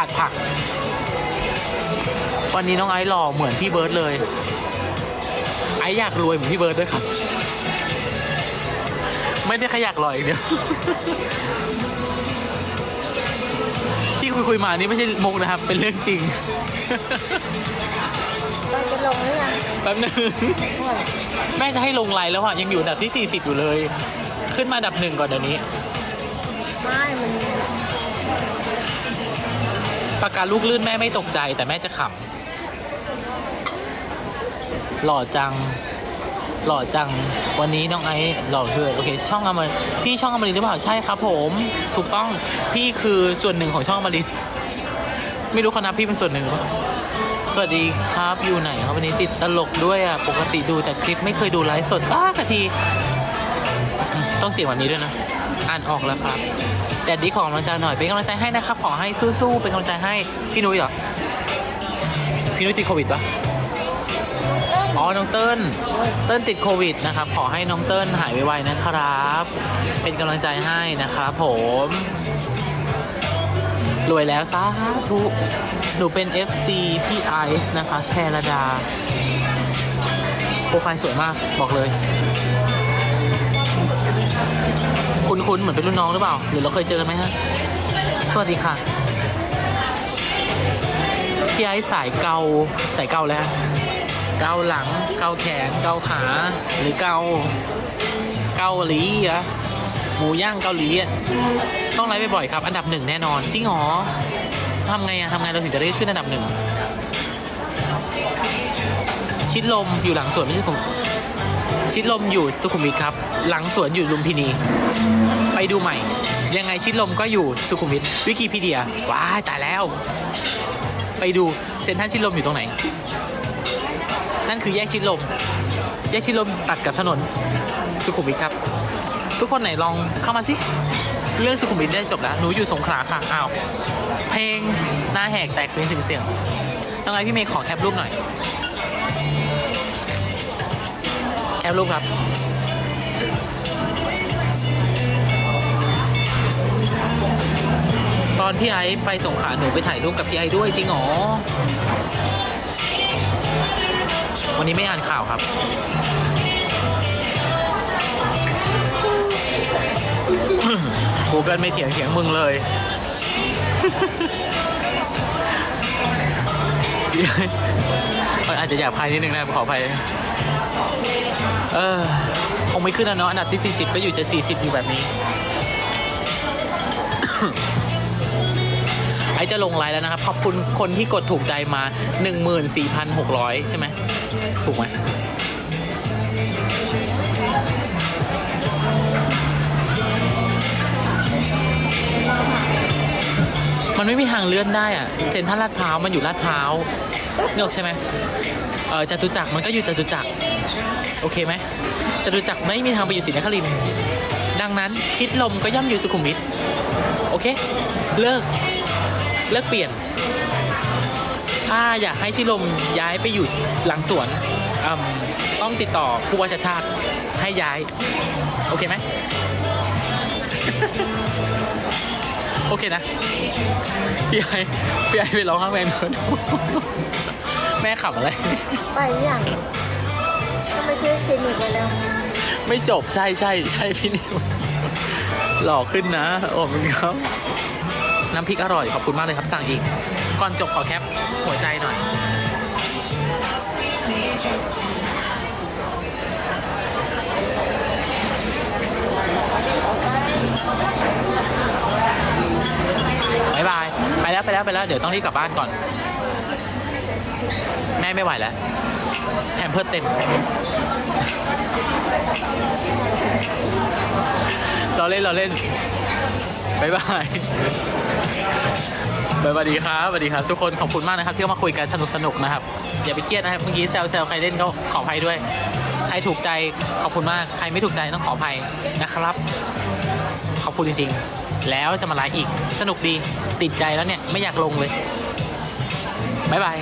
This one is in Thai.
ขาดผัก วันนี้น้องไอซ์หล่อเหมือนพี่เบิร์ดเลย ไอซ์อยากรวยเหมือนพี่เบิร์ดด้วยครับ ไม่ได้แค่อยากหล่ออีกเดียวที่คุยคุยๆมานี่ไม่ใช่มุกนะครับ เป็นเรื่องจริงเราจะลงหรือยังแป๊บนึงแม่จะให้ลงไลน์แล้วอะยังอยู่อันดับที่ 40 อยู่เลย ขึ้นมาอันดับหนึ่งก่อนเดี๋ยวนี้ ปากกาลูกลื่นแม่ไม่ตกใจแต่แม่จะขำหล่อจัง หล่อจัง วันนี้น้องไอซ์หล่อเพื่อนโอเค ช่องอมรินพี่ช่องอมรินหรือเปล่าใช่ครับ ผม ถูกต้องพี่คือส่วนหนึ่งของช่องอมรินไม่รู้เขานับพี่เป็นส่วนหนึ่งหรือเปล่าสวัสดีครับอยู่ไหนครับวันนี้ติดตลกด้วยอะปกติดูแต่คลิปไม่เคยดูไลฟ์สดสักที ต้องเสียงแบบนี้ด้วยนะ อ่านออกแล้วครับแดดดีของกำลังใจหน่อย เป็นกำลังใจให้นะครับ ขอให้สู้ๆ เป็นกำลังใจให้ พี่นุ้ยเหรอ พี่นุ้ยติดโควิดปะอ๋อ น้องเติ้ล เติ้ลติดโควิดนะครับ ขอให้น้องเติ้ลหายไวๆนะครับ เป็นกำลังใจให้นะครับผม รวยแล้วสาธุ หนูเป็น FC พี่ไอซ์นะคะแพรดา โปรไฟล์สวยมาก บอกเลย คุ้นๆเหมือนเป็นรุ่นน้องหรือเปล่า หรือเราเคยเจอกันไหมฮะ สวัสดีค่ะ พี่ไอ้สายเกาสายเกาแล้ว เกาหลัง เกาแขน เกาขา หรือเกา เกาหลีเหรอะหมูย่างเกาหลีอะต้องไลฟ์บ่อยๆครับ อันดับหนึ่งแน่นอน จริงหรอทำไงอะทำไงเราถึงจะได้ขึ้นอันดับหนึ่ง ชิดลมอยู่หลังสวนไม่ใช่ผม ชิดลมอยู่สุขุมวิทครับ หลังสวนอยู่ลุมพินี ไปดูใหม่ ยังไงชิดลมก็อยู่สุขุมวิทวิกิพีเดีย ว้ายตายแล้ว ไปดูเซ็นทรัลชิดลมอยู่ตรงไหน นั่นคือแยกชิดลม แยกชิดลมตัดกับถนนสุขุมวิทครับ ทุกคนไหนลองเข้ามาสิ เรื่องสุขุมวิทได้จบแล้ว หนูอยู่สงขลาค่ะ อ้าว เพลงหน้าแหกแตกเป็นถึงเสียงต้องไงพี่เมย์ขอแคปรูปหน่อย แคปรูปครับตอนพี่ไอซ์ไปส่งขาหนูไปถ่ายรูปกับพี่ไอซ์ด้วยจริงหรอ วันนี้ไม่อ่านข่าวครับ กูเกิลไม่เถียงเถียงมึงเลย อาจจะหยาบคายนิดนึงนะขออภัยเออคงไม่ขึ้นแล้วเนาะอันดับที่ 40 ก็อยู่จะ 40 อยู่แบบนี้ ไอจะลงไลน์แล้วนะครับ ขอบคุณคนที่กดถูกใจมา 14,600 ใช่ไหมถูกไหมมันไม่มีทางเลื่อนได้อะเซ็นทรัลลาดพร้าว มันอยู่ลาดพร้าว นึกออกใช่ไหมเออจตุจักรมันก็อยู่จตุจักรโอเคไหมจตุจักรไม่มีทางไปอยู่ศรีนครินทร์ดังนั้นชิดลมก็ย่อมอยู่สุขุมวิทโอเค เลิก เลิกเปลี่ยน ถ้าอยากให้ชิดลมย้ายไปอยู่หลังสวนต้องติดต่อผู้ว่าชาชาติให้ย้าย โอเคไหม โอเคนะ พี่ไอพี่ไอไปร้องข้างแมนก่อนแม่ขับอะไร ไปหรือยังก็ไปซื้อคลินิกไปแล้ว ไม่จบใช่ใช่ใช่พี่นิวหล่อขึ้นนะโอ้มันครับ น้ำพริกอร่อย ขอบคุณมากเลยครับสั่งอีก ก่อนจบขอแคปหัวใจหน่อย บายบาย ไป แล้วไปแล้ว เดี๋ยวต้องรีบกลับบ้านก่อน แม่ไม่ไหวแล้วแฮมเพิร์เต็มเราเล่นเราเล่นบายบายบายบายดีครับสวัสดีครับ ทุกคนขอบคุณมากนะครับที่มาคุยกันสนุกสนุกนะครับ อย่าไปเครียดนะครับเมื่อกี้แซวแซวใครเล่นก็ขออภัยด้วย ใครถูกใจขอบคุณมาก ใครไม่ถูกใจต้องขออภัยนะครับ อบคุจริงๆ แล้วจะมาไลฟ์อีก สนุกดีติดใจแล้วเนี่ย ไม่อยากลงเลย บ๊ายบาย